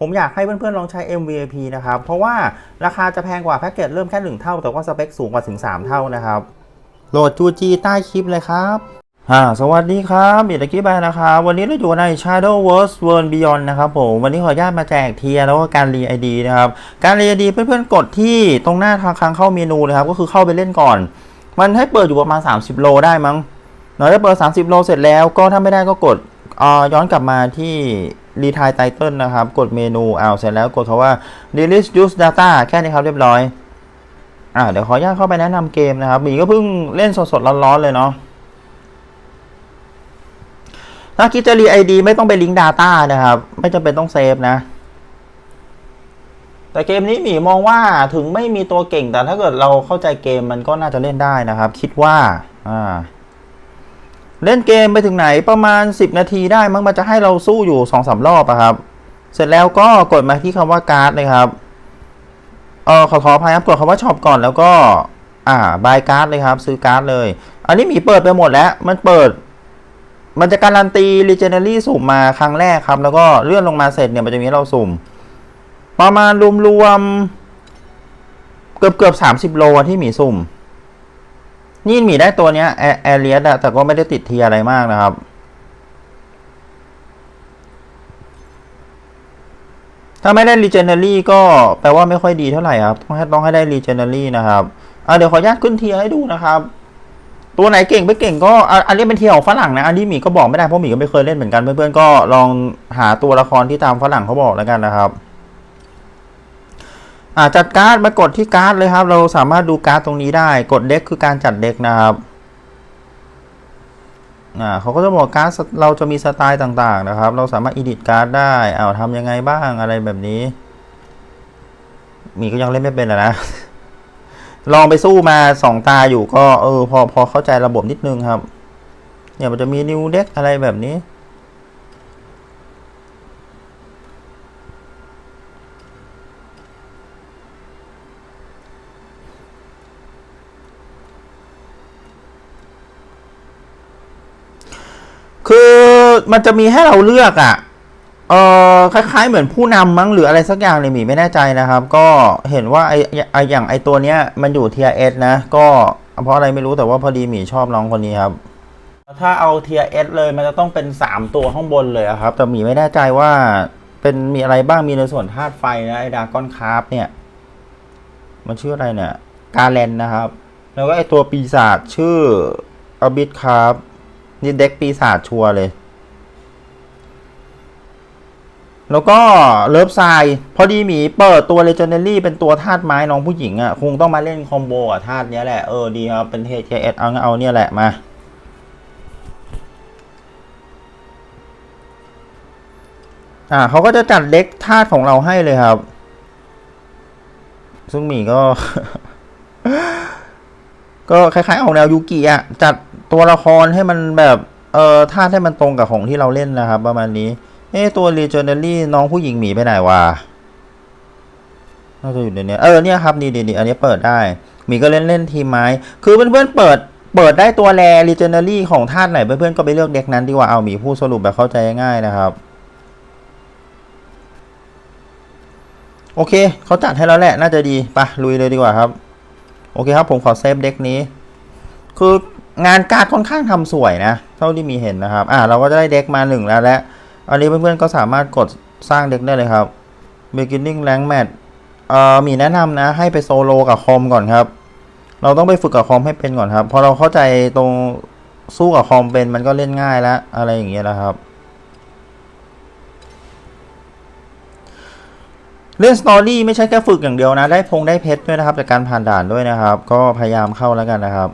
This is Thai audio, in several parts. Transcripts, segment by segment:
ผมอยากให้เพื่อนๆลองใช้ MVP นะครับ เพราะว่าราคาจะแพงกว่าแพ็กเกจเริ่มแค่ 1 เท่า แต่ว่าสเปคสูงกว่าถึง 3 เท่านะครับ โหลด UG ใต้คลิปเลยครับอ่าสวัสดีครับบิดกี้บายนะครับ วันนี้เราอยู่ใน Shadow Wars World Beyond นะครับผม วันนี้ขออนุญาตมาแจกเทียร์แล้วก็การรีไอดีนะครับ การรีไอดีเพื่อนๆกดที่ตรงหน้าทางคางเข้าเมนูนะครับ ก็คือเข้าไปเล่นก่อน มันให้เปิดอยู่ประมาณ 30 โลได้มั้งเนาะถ้าเปิด 30 โลเสร็จแล้ว ก็ถ้าไม่ได้ก็กดย้อนกลับมาที่ รีทายไตเติลนะครับ กดเมนูเอาเสร็จแล้วกดคาว่า release use data แค่นี้ครับเรียบร้อยอ่าเดี๋ยวขออนุญาตเข้าไปแนะนำเกมนะครับมีก็เพิ่งเล่นสดๆร้อนๆเลยเนาะถ้าคิดจะรีไอดีไม่ต้องไปลิงก์ Data นะครับ ไม่จำเป็นต้องเซฟนะ แต่เกมนี้หมีมองว่าถึงไม่มีตัวเก่งแต่ถ้าเกิดเราเข้าใจเกมมันก็น่าจะเล่นได้นะครับ คิดว่าอ่า เล่นเกมไปถึงไหนประมาณ 10 นาทีได้มั้งมันจะให้เราสู้อยู่2อสรอบอะครับ เสร็จแล้วก็กดมาที่คำว่าการ์ดเลยครับเออขอขออภัยครับกดคำว่าช็อปก่อนแล้วก็ อ่าบายการ์ดเลยครับ ซื้อการ์ดเลย อันนี้หมีเปิดไปหมดแล้ว มันเปิด มันจะการันตี Legendary สุ่มมาครั้งแรกครับ แล้วก็เลื่อนลงมาเสร็จเนี่ยมันจะมีเราสุ่ม ประมาณรวมๆเกือบเกือบสามสิบโลที่หมีสุ่ม นี่หมีได้ตัวเนี้ยแอเรียสอะแต่ก็ไม่ได้ติดเทียอะไรมากนะครับ ถ้าไม่ได้ Legendary ก็แปลว่าไม่ค่อยดีเท่าไหร่ครับ ต้องให้ต้องให้ได้ Legendary นะครับอะเดี๋ยวขออนุญาตขึ้นเทียให้ดูนะครับตัวไหนเก่งไม่เก่งก็อันนี้เป็นเทียของฝรั่งนะ อันนี้หมีก็บอกไม่ได้เพราะหมีก็ไม่เคยเล่นเหมือนกันเพื่อนๆก็ลองหาตัวละครที่ตามฝรั่งเขาบอกแล้วกันนะครับ อ่าจัดการ์ดมากดที่การ์ดเลยครับ เราสามารถดูการ์ดตรงนี้ได้ กดเด็กคือการจัดเด็กนะครับอ่าเขาก็จะบอกการ์ดเราจะมีสไตล์ต่างๆนะครับ เราสามารถอิดิทการ์ดได้เอาทำยังไงบ้างอะไรแบบนี้ มีก็ยังเล่นไม่เป็นนะ ลองไปสู้มาสองตาอยู่ก็เออพอพอเข้าใจระบบนิดนึงครับเนี่ยมันจะมีนิวเด็กอะไรแบบนี้ คือมันจะมีให้เราเลือกอะ่ะเออคล้าย ๆ เหมือนผู้นำมั้งหรืออะไรสักอย่างเลยหมีไม่แน่ใจนะครับ ก็เห็นว่าไอไออย่างไอตัวเนี้ยมันอยู่เทียเอสนะ ก็เพราะอะไรไม่รู้แต่ว่าพอดีหมีชอบน้องคนนี้ครับ ถ้าเอาเทียเอสเลยมันจะต้องเป็น 3 ตัวข้างบนเลยอะครับ แต่หมีไม่แน่ใจว่าเป็นมีอะไรบ้างมีในส่วนธาตุไฟนะไอดากอนคาร์ฟเนี่ย มันชื่ออะไรเนี่ย กาเลนนะครับ แล้วก็ไอตัวปีศาจชื่ออบิทคาร์ฟ นี่เด็กปีศาจชัวร์เลย แล้วก็เลิฟไซพอดีหมีเปิดตัวเลเจนเดอรี่เป็นตัวธาตุไม้น้องผู้หญิงอะ่ะ คงต้องมาเล่นคอมโบกับธาตุเนี้ยแหละ เออดีครับ เป็นเทเอสเอางเอาเนี่ยแหละมาอ่าเขาก็จะจัดเด็กธาตุของเราให้เลยครับ ซึ่งหมีก็ ก็คล้ายๆออกแนวยูกิอะ จัด ตัวละครให้มันแบบเออธาตุให้มันตรงกับของที่เราเล่นนะครับประมาณนี้เอ้ตัว Legendary น้องผู้หญิงหมีไปไหนวะน่าจะอยู่ในนี้เออเนี่ยครับนี่นี่อันนี้เปิดได้หมีก็เล่นเล่นทีไม้ คือเพื่อนๆเปิดเปิดได้ตัวแร Legendary ของธาตุไหนเพื่อนๆก็ไปเลือกเด็กนั้นดีกว่าเอาหมีพูดสรุปแบบเข้าใจง่ายนะครับโอเคเขาจัดให้แล้วแหละน่าจะดีไปะลุยเลยดีกว่าครับ โอเคครับผมขอเซฟเด็กนี้ คือ งานการดค่อนข้างทำสวยนะ เท่าที่มีเห็นนะครับ อ่าเราก็จะได้เด็กมาหนึ่งแล้วและอันนี้เพื่อนๆก็สามารถกดสร้างเด็กได้เลยครับ beginning rank match เอ่อมีแนะนำนะ ให้ไปโซโลกับคอมก่อนครับ เราต้องไปฝึกกับคอมให้เป็นก่อนครับ พอเราเข้าใจตรงสู้กับคอมเป็นมันก็เล่นง่ายแล้วอะไรอย่างเงี้ยนะครับ เล่นสตอรี่ไม่ใช่แค่ฝึกอย่างเดียวนะ ได้พงได้เพชรด้วยนะครับ จากการผ่านด่านด้วยนะครับ ก็พยายามเข้าแล้วกันนะครับ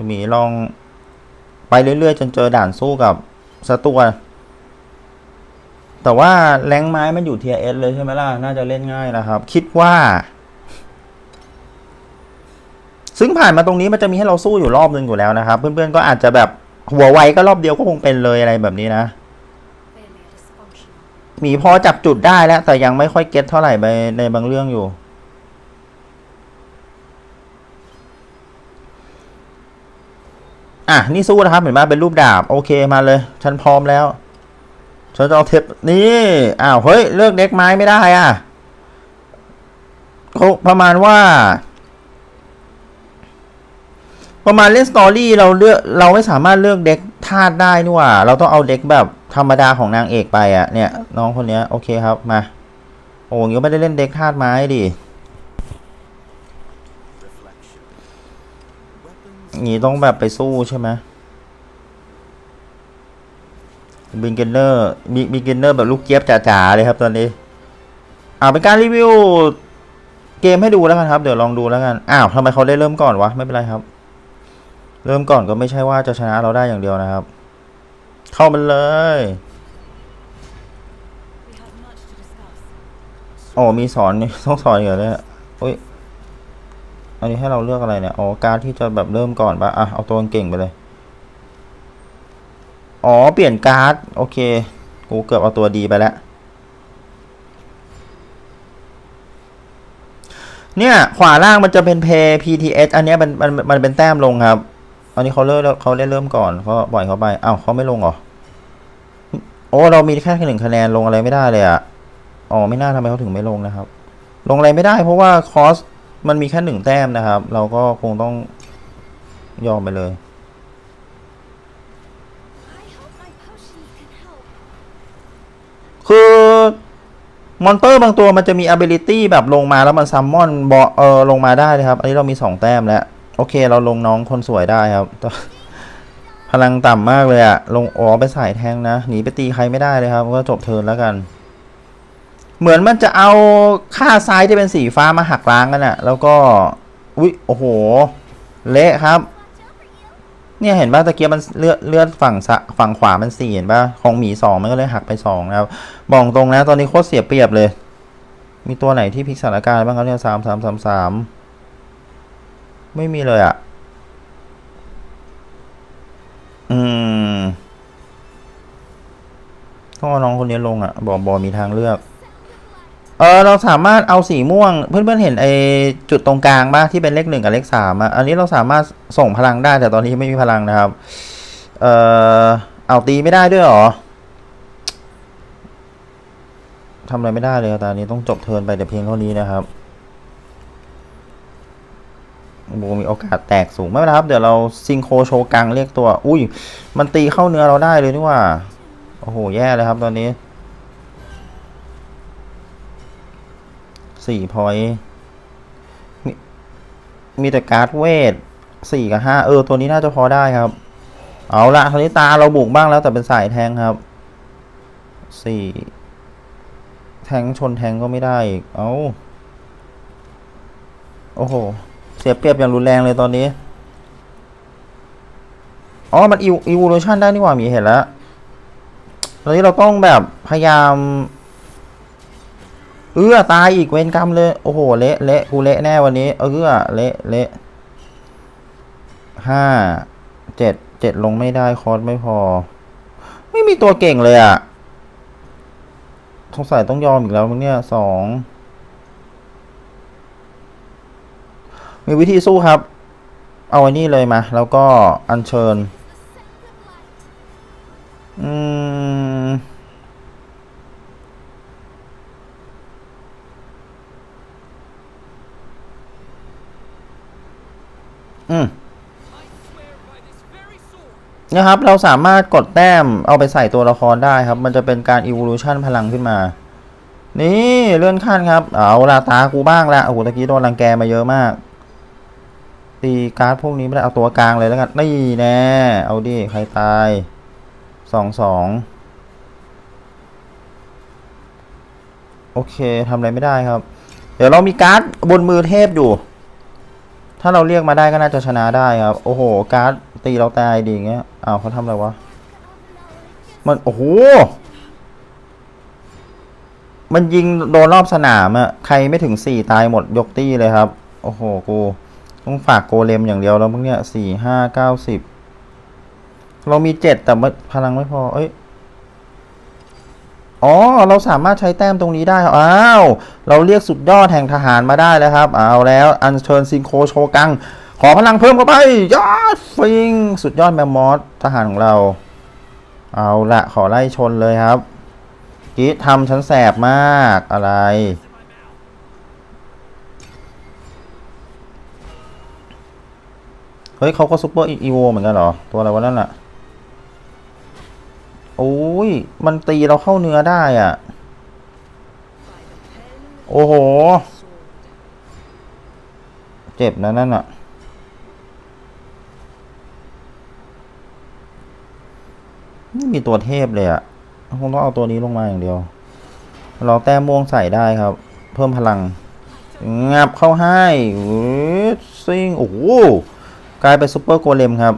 จะมีลองไปเรื่อยๆ จนเจอด่านสู้กับศัตรูแต่ว่าแรงไม้มันอยู่เทียเอสเลยใช่ไหมล่ะ น่าจะเล่นง่ายนะครับ คิดว่า ซึ่งผ่านมาตรงนี้มันจะมีให้เราสู้อยู่รอบนึงอยู่แล้วนะครับ เพื่อนๆก็อาจจะแบบหัวไวก็รอบเดียวก็คงเป็นเลยอะไรแบบนี้นะ Failure dysfunctional. หมีพอจับจุดได้แล้ว แต่ยังไม่ค่อยเก็ตเท่าไหร่ไปในบางเรื่องอยู่ อะนี่สู้นะครับเห็นไหมเป็นรูปดาบโอเคมาเลย ฉันพร้อมแล้วฉันจะเอาเทปนี่อ้าวเฮ้ยเลือกเด็กไม้ไม่ได้อะเขาประมาณว่า ประมาณเล่นสตอรี่เราเลือกเราไม่สามารถเลือกเด็กธาตุได้นี่หว่า เราต้องเอาเด็กแบบธรรมดาของนางเอกไปอะเนี่ย น้องคนเนี้ยโอเคครับมาโอ้ยก็ไม่ได้เล่นเด็กธาตุไม้ดิ งี้ต้องแบบไปสู้ใช่ไหมบิงเกนเนอร์มีบิงเกนเนอร์แบบลูกเจี๊ยบจ๋าๆเลยครับตอนนี้อ่าเป็นการรีวิวเกมให้ดูแล้วกันครับ เดี๋ยวลองดูแล้วกัน อ้าวทำไมเขาได้เริ่มก่อนวะ ไม่เป็นไรครับ เริ่มก่อนก็ไม่ใช่ว่าจะชนะเราได้อย่างเดียวนะครับ เข้ามันเลย We have much to discuss. โอ้มีสอนต้องสอนอีกเหรอเนี่ยโอ้ย อันนี้ให้เราเลือกอะไรเนี่ย อ๋อ การที่จะแบบเริ่มก่อนปะอะ เอาตัวเก่งไปเลย อ๋อ เปลี่ยนการ์ด โอเค กูเกือบเอาตัวดีไปแล้ว เนี่ย ขวาล่างมันจะเป็นเพย์ PTS อันนี้มันมันมันเป็นแต้มลงครับ อันนี้เขาเริ่มเขาได้เริ่มก่อนเขาปล่อยเขาไปอ้าวเขาไม่ลงเหรอ โอ้ เรามีแค่หนึ่งคะแนนลงอะไรไม่ได้เลยอะอ๋อ ไม่น่าทำไมเขาถึงไม่ลงนะครับ ลงอะไรไม่ได้เพราะว่าคอส มันมีแค่หนึ่งแต้มนะครับ เราก็คงต้องยอมไปเลย คือมอนเตอร์บางตัวมันจะมี ability แบบลงมาแล้วมันซัมมอนบอเออลงมาได้เลยครับ อันนี้เรามีสองแต้มแล้ว โอเคเราลงน้องคนสวยได้ครับ พลังต่ำมากเลยอะลงอ๋อไปสายแทงนะ หนีไปตีใครไม่ได้เลยครับ ก็จบเทิร์นแล้วกัน เหมือนมันจะเอาค่าซ้ายที่เป็นสีฟ้ามาหักล้างกันอะแล้วก็อุ๊ยโอ้โห เละครับ เนี่ยเห็นป่ะตะเกียบมันเลือดเลือดฝั่งสะฝั่งขวามันสี่เห็นป่ะของหมีสองมันก็เลยหักไปสองนะครับบอกตรงนะตอนนี้โคตรเสียเปรียบเลย มีตัวไหนที่พลิกสถานการณ์บ้างครับเนี่ยสามสามสามสามไม่มีเลยอะ่ะอืมต้องเอาน้องคนนี้ลงอะ่ะบอกบอมีทางเลือก เออเราสามารถเอาสีม่วง เพื่อนๆเห็นไอจุดตรงกลางป่ะที่เป็นเลขหนึ่งกับเลขสามอะอันนี้เราสามารถส่งพลังได้แต่ตอนนี้ไม่มีพลังนะครับ เออเอาตีไม่ได้ด้วยหรอทำอะไรไม่ได้เลยตอนนี้ต้องจบเทินไปแต่เพียงเท่านี้นะครับโบมีโอกาสแตกสูงไม่เป็นไรครับ เดี๋ยวเราซิงโครโชกังเรียกตัว อุ้ย มันตีเข้าเนื้อเราได้เลยนี่ว่า โอ้โห แย่เลยครับตอนนี้ สี่พอยมีแต่การ์ดเวทสี่กับห้าเออ ตัวนี้น่าจะพอได้ครับ เอาละคราวนี้ตาเราบุกบ้างแล้วแต่เป็นสายแทงครับสี่แทงชนแทงก็ไม่ได้อีก เอาโอ้โห เสียเปรียบอย่างรุนแรงเลยตอนนี้ อ๋อ มันอีอีวูชันได้นี่หว่ามีเห็นแล้วตอนนี้เราต้องแบบพยายาม เอื้อตายอีกเวรกรรมเลย โอ้โห เละเละกูเละแน่วันนี้ เอื้อเละเละห้าเจ็ดเจ็ดลงไม่ได้คอร์สไม่พอ ไม่มีตัวเก่งเลยอะ่ะสงสัยต้องยอมอีกแล้วมั้งเนี่ยสองมีวิธีสู้ครับ เอาไอ้นี่เลยมา แล้วก็อัญเชิญ นะครับ เราสามารถกดแต้มเอาไปใส่ตัวละครได้ครับ มันจะเป็นการ evolution พลังขึ้นมา นี่เลื่อนขั้นครับ เอาลาตากูบ้างละโอ้โหตะกี้โดนรังแกมาเยอะมาก ตีการ์ดพวกนี้ไม่ได้เอาตัวกลางเลยแล้วกันนี่แน่เอาดิใครตายสองสองโอเคทำอะไรไม่ได้ครับ เดี๋ยวเรามีการ์ดบนมือเทพอยู่ ถ้าเราเรียกมาได้ก็น่าจะชนะได้ครับ โอ้โห การ์ด ตีเราตายดีเงี้ยอ้าวเขาทำอะไรวะ มัน โอ้โห มันยิงโดนรอบสนามอะใครไม่ถึงสี่ตายหมดยกตี้เลยครับ โอ้โห กู ต้องฝากโกเลมอย่างเดียวแล้วพวกเนี้ยสี่ห้าเก้าสิบ เรามีเจ็ดแต่พลังไม่พอ เอ้ยอ๋อ เราสามารถใช้แต้มตรงนี้ได้ครับอ้าว เราเรียกสุดยอดแห่งทหารมาได้แล้วครับ เอาแล้ว อัญเชิญซิงโคโชกัง ขอพลังเพิ่มเข้าไปยอดฟิง สุดยอดแมมมอสทหารของเรา เอาละขอไล่ชนเลยครับกีทำฉันแสบมากอะไรเฮ้ยเขาก็ซูเปอร์อีโวเหมือนกันเหรอ ตัวอะไรวะนั่นอะโอ้ย มันตีเราเข้าเนื้อได้อะ โอ้โห เจ็บนะนั่นอะ มีตัวเทพเลยอะคงต้องเอาตัวนี้ลงมาอย่างเดียว เราแต้มม่วงใส่ได้ครับ เพิ่มพลัง งับเข้าให้ซิงโอ้โหกลายเป็นซุปเปอร์โกเลมครับ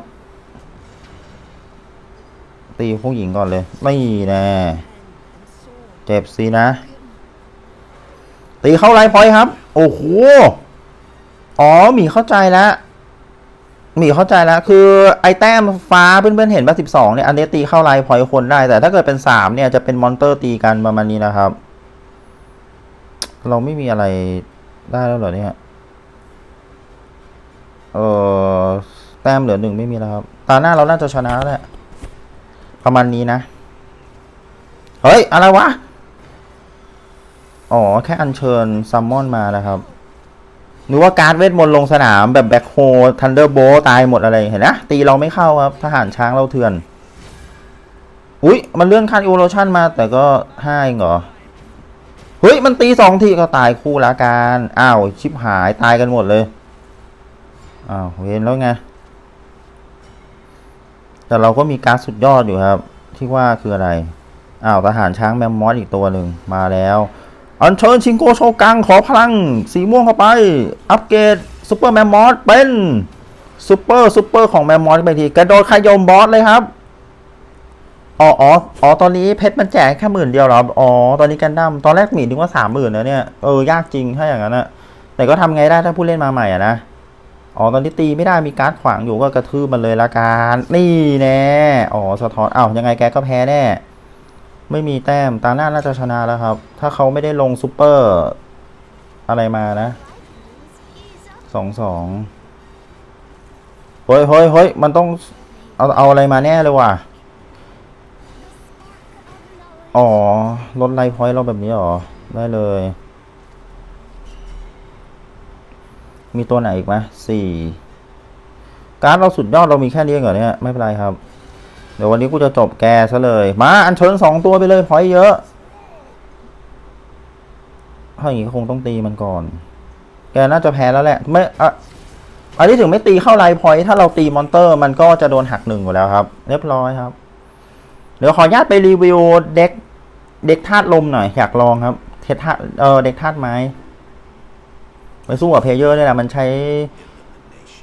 ตีผู้หญิงก่อนเลย ไม่แน่เจ็บสินะ ตีเข้าไลฟ์พอยครับ โอ้โห อ๋อหมีเข้าใจแล้ว มีเข้าใจแล้ว คือไอแต้มฟ้าเพื่อนๆเห็นว่าสิบสองเนี่ย อันนี้ตีเข้าไลฟ์พอยคนได้ แต่ถ้าเกิดเป็นสามเนี่ยจะเป็นมอนเตอร์ตีกันประมาณนี้นะครับ เราไม่มีอะไรได้แล้วเหรอเนี่ย เออแต้มเหลือหนึ่งไม่มีแล้วครับ ตาหน้าเราน่าจะชนะแหละ ประมาณนี้นะ เฮ้ย อะไรวะ อ๋อ แค่อัญเชิญซัมมอนมานะครับ หรือว่าการเวทมนต์ลงสนามแบบแบ็คโฮทันเดอร์โบตายหมดอะไรเห็นนะตีเราไม่เข้าครับทหารช้างเราเถื่อน อุ๊ยมันเลื่อนขั้นอีโวลูชันมาแต่ก็ห้าเองเหรอ เฮ้ย มันตีสองทีก็ตายคู่ละกันอ้าว ชิบหายตายกันหมดเลย อ้าวเห็นแล้วไง แต่เราก็มีการสุดยอดอยู่ครับ ที่ว่าคืออะไร อ้าวทหารช้างแมมมอสอีกตัวหนึ่งมาแล้ว อัญเชิญชิงโกโชกังขอพลัง สีม่วงเข้าไป อัปเกรดซูเปอร์แมมมอสเป็นซูเปอร์ซูเปอร์ของแมมมอสไปทีกระโดดขยมบอสเลยครับอ๋ออ๋ออตอนนี้เพชรมันแจกแค่หมื่นเดียวเหรอ อ๋อ ตอนนี้กันดั้มตอนแรกหมีนึกว่าสามหมื่นนะเนี่ย เออ ยากจริงถ้าอย่างนั้นอะแต่ก็ทำไงได้ถ้าผู้เล่นมาใหม่อะนะ อ๋อ ตอนนี้ตีไม่ได้มีการ์ดขวางอยู่ก็กระทืบมันเลยละกัน นี่แน่ อ๋อ สะท้อนอ้าวยังไงแกก็แพ้แน่ ไม่มีแต้มตาหน้าน่าจะชนะแล้วครับ ถ้าเขาไม่ได้ลงซูเปอร์ อะไรมานะสองสองเฮ้ยเฮ้ยเฮ้ยมันต้องเอาเอาอะไรมาแน่เลยว่ะ อ๋อลดไลฟ์พอยต์เราแบบนี้หรอ ได้เลย มีตัวไหนอีกไหมสี่การ์ดเราสุดยอดเรามีแค่นี้เหรอเนี่ย ไม่เป็นไรครับ ดี๋ยววันนี้กูจะจบแกซะเลย มาอันเชิญสองตัวไปเลยพอยเยอะ ถ้าอย่างนี้ก็คงต้องตีมันก่อน แกน่าจะแพ้แล้วแหละ ไม่อะอันนี้ถึงไม่ตีเข้าไลฟ์พอยถ้าเราตีมอนเตอร์ มันก็จะโดนหักหนึ่งอยู่แล้วครับ เรียบร้อยครับ เดี๋ยวขออนุญาตไปรีวิวเด็กเด็กธาตุลมหน่อย อยากลองครับ เทธาตุเออเด็กธาตุไม้ ไปสู้กับเพเยอร์เนี่ยแหละมันใช้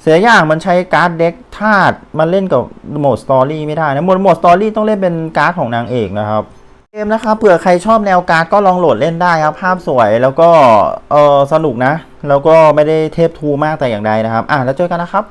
เสียอย่างมันใช้การ์ดเด็กธาตุมันเล่นกับโหมดสตอรี่ไม่ได้นะโหมดโหมดสตอรี่ต้องเล่นเป็นการ์ดของนางเอกนะครับเกมนะครับเผื่อใครชอบแนวการ์ดก็ลองโหลดเล่นได้ครับ ภาพสวยแล้วก็เออสนุกนะ แล้วก็ไม่ได้เทพทูมากแต่อย่างใดนะครับ อะแล้วเจอกันนะครับ